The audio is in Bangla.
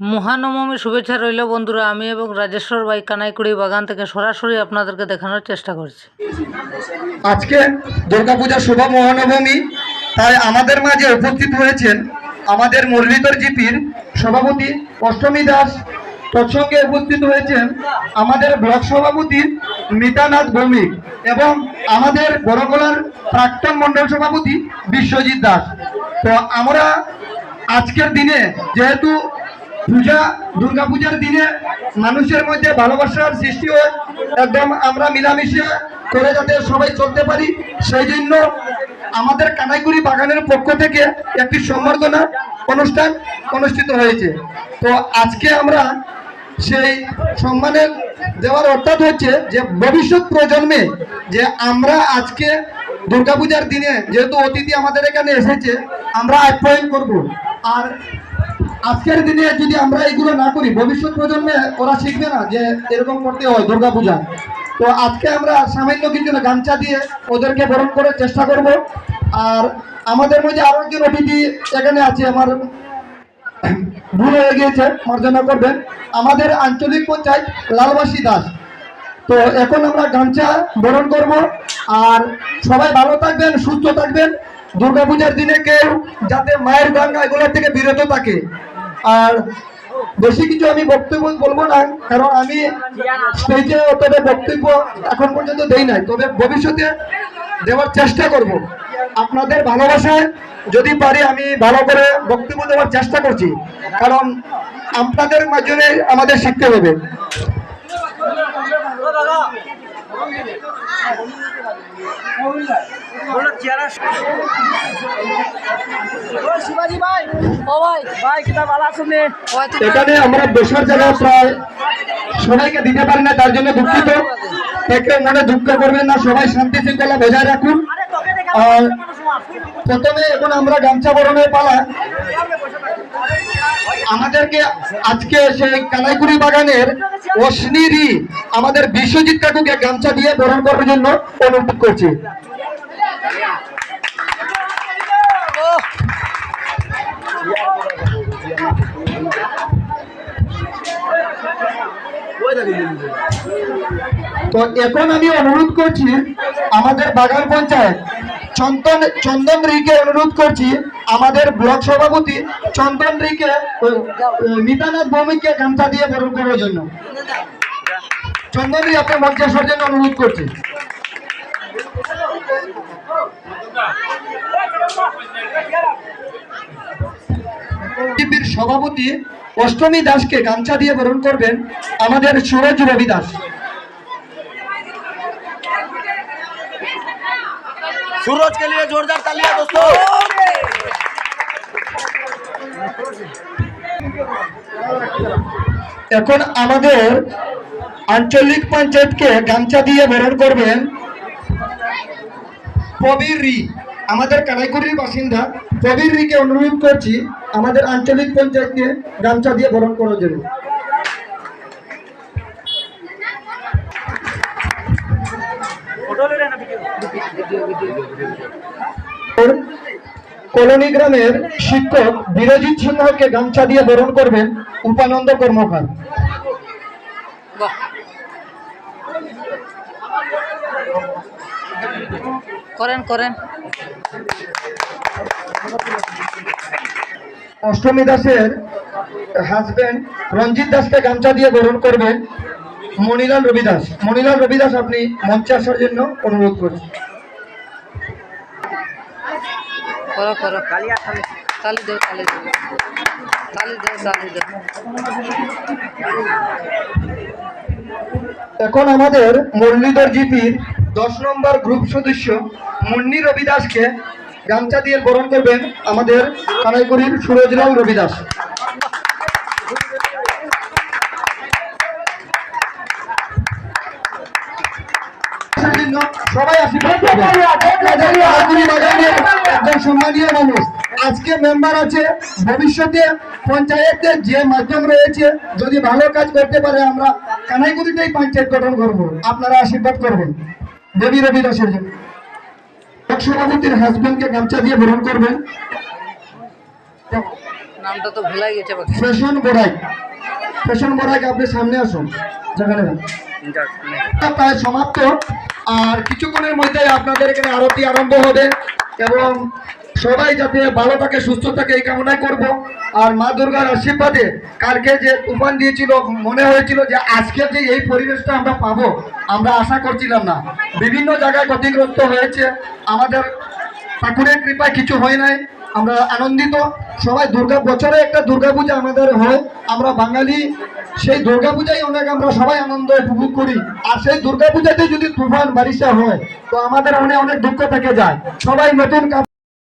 মহানবমী শুভেচ্ছা রইল বন্ধুরা, আমি এবং রাজেশ্বর বাই কানাইকুড়ি বাগান থেকে সরাসরি আপনাদেরকে দেখানোর চেষ্টা করছি। আজকে দুর্গাপূজা শুভ মহানবমী, তাই আমাদের মাঝে উপস্থিত হয়েছেন আমাদের মুরলীধর জিপির সভাপতি অষ্টমী দাস। তৎসঙ্গে উপস্থিত হয়েছেন আমাদের ব্লক সভাপতি মিতানাথ ভৌমিক এবং আমাদের বড়গোলার প্রাক্তন মণ্ডল সভাপতি বিশ্বজিৎ দাস। তো আমরা আজকের দিনে যেহেতু পূজা দুর্গাপূজার দিনে মানুষের মধ্যে ভালোবাসার সৃষ্টি হয়। একদম আমরা মিলামিশে করে যাতে সবাই চলতে পারি। সেই জন্য আমাদের কানাইগুড়ি বাগানের পক্ষ থেকে একটি সম্বর্ধনা অনুষ্ঠান অনুষ্ঠিত হয়েছে। তো আজকে আমরা সেই সম্মানের দেওয়ার অর্থাৎ হচ্ছে যে ভবিষ্যৎ প্রজন্মে যে আমরা আজকে দুর্গাপূজার দিনে যেহেতু অতিথি আমাদের এখানে এসেছে, আমরা আপ্যায়ন করব। আর আজকের দিনে যদি আমরা এগুলো না করি, ভবিষ্যৎ প্রজন্মে ওরা শিখবে না যে এরকম করতে হয়, দুর্গাপূজা। তো আজকে আমরা সামান্য কিছু গামছা দিয়ে ওদেরকে বরণ করার চেষ্টা করব। আর আমাদের মধ্যে আরও একজন অতিথি এখানে আছে, আমার ভুল হয়ে গিয়েছে, মার্জনা করবেন। আমাদের আঞ্চলিক পঞ্চায়েত লালবাসী দাস। তো এখন আমরা গামছা বরণ করব। আর সবাই ভালো থাকবেন, সুস্থ থাকবেন। দুর্গাপূজার দিনে কেউ যাতে মায়ের গঙ্গা এগুলোর থেকে বিরত থাকে। আর বেশি কিছু আমি বক্তব্য বলব না, কারণ আমি স্টেজে অতটা বক্তব্য এখন পর্যন্ত দেই নাই। তবে ভবিষ্যতে দেওয়ার চেষ্টা করব। আপনাদের ভালোবাসায় যদি পারি আমি ভালো করে বক্তব্য দেওয়ার চেষ্টা করছি, কারণ আপনাদের মাধ্যমে আমাদের শিখতে হবে। শিবাজি ভাই। ও ভাই। ভাই কিতা ভালো আছো এখানে আমরা বসার জায়গা প্রায়। সবাইকে দিতে পারি না তার জন্য দুঃখিত। মনে দুঃখ করবেন না সবাই শান্তি শৃঙ্খলা বজায় রাখুন। আর প্রথমে এখন আমরা গামছা বরণের পালা। আমাদেরকে আজকে সেই কানাইকুড়ি বাগানের অশ্নিরি আমাদের বিশ্বজিৎ কাকুকে গামছা দিয়ে বরণ করার জন্য অনুরোধ করছি। তো এখন আমি অনুরোধ করছি, আমাদের বাগান পঞ্চায়েত, চন্দন চন্দন রিকে অনুরোধ করছি, আমাদের ব্লক সভাপতি চন্দন রিকে মিতানাথ ভৌমিককে গামছা দিয়ে বরণ করার জন্য। চন্দন রি মঞ্চে আসার জন্য অনুরোধ করছি। সভাপতি অষ্টমী দাসকে গামছা দিয়ে বরণ করবেন আমাদের সুরজ রবি দাস सूरज के लिए जोरदार तालियां दोस्तों এখন আমাদের আঞ্চলিক পঞ্চায়েতকে গামছা দিয়ে বরণ করবেন প্রবীর রি আমাদের কানাইকুড়ির বাসিন্দা প্রবীর রিকে অনুরোধ করছি আমাদের আঞ্চলিক পঞ্চায়েতকে গামছা দিয়ে বরণ করার জন্য। কলোনি গ্রামের শিক্ষক বিরজিৎ সিংহকে গামছা দিয়ে বরণ করবেন উপানন্দ কর্মকার। করেন করেন। অষ্টমী দাসের হাজবেন্ড রঞ্জিত দাসকে গামছা দিয়ে বরণ করবেন মণিলাল রবি দাস মণিলাল রবি দাস আপনি মঞ্চে আসার জন্য অনুরোধ করছি করো করো তালি দেও তালি দেও। তালি দেও তালি দেও। এখন আমাদের মুরলীধর জিপির দশ নম্বর গ্রুপ সদস্য মুন্নি রবি দাসকে গামছা দিয়ে বরণ করবেন আমাদের কানাইগুড়ির সুরজলাল রবি দাস মানুষ। আজকে মেম্বার আছে, ভবিষ্যতে যে মাধ্যম রয়েছে, যদি ভালো কাজ করতে পারে, আমরা কানাইগুড়িতেই পঞ্চায়েত আপনারা আশীর্বাদ করবেন। দেবী রবি দাসের জন্য। এক সভাপতির হাজবেন্ডকে গামছা দিয়ে বরণ করবেন। নামটা তো ভুলাই গেছে বাকি ফ্যাশন বড়াই ফ্যাশন বড়াইকে আপনি সামনে আসুন। যেখানে প্রায় সমাপ্ত। আর কিছুক্ষণের মধ্যে আপনাদের এখানে আরতি আরম্ভ হবে। এবং সবাই যাতে ভালো থাকে, সুস্থ থাকে, এই কামনাই করব। আর মা দুর্গার আশীর্বাদে কালকে যে তুফান দিয়েছিল, মনে হয়েছিল যে আজকে যে এই পরিবেশটা আমরা পাবো, আমরা আশা করছিলাম না। বিভিন্ন জায়গায় ক্ষতিগ্রস্ত হয়েছে। আমাদের ঠাকুরের কৃপায় কিছু হয় নাই। আমরা আনন্দিত। সবাই দুর্গা, বছরে একটা দুর্গাপূজা আমাদের হয়। আমরা বাঙালি, সেই দুর্গাপূজাই অনেক আমরা সবাই আনন্দ উপভোগ করি। আর সেই দুর্গাপূজাতে যদি তুফান, বারিশা হয়, তো আমাদের অনেক অনেক দুঃখ থেকে যায়। সবাই নতুন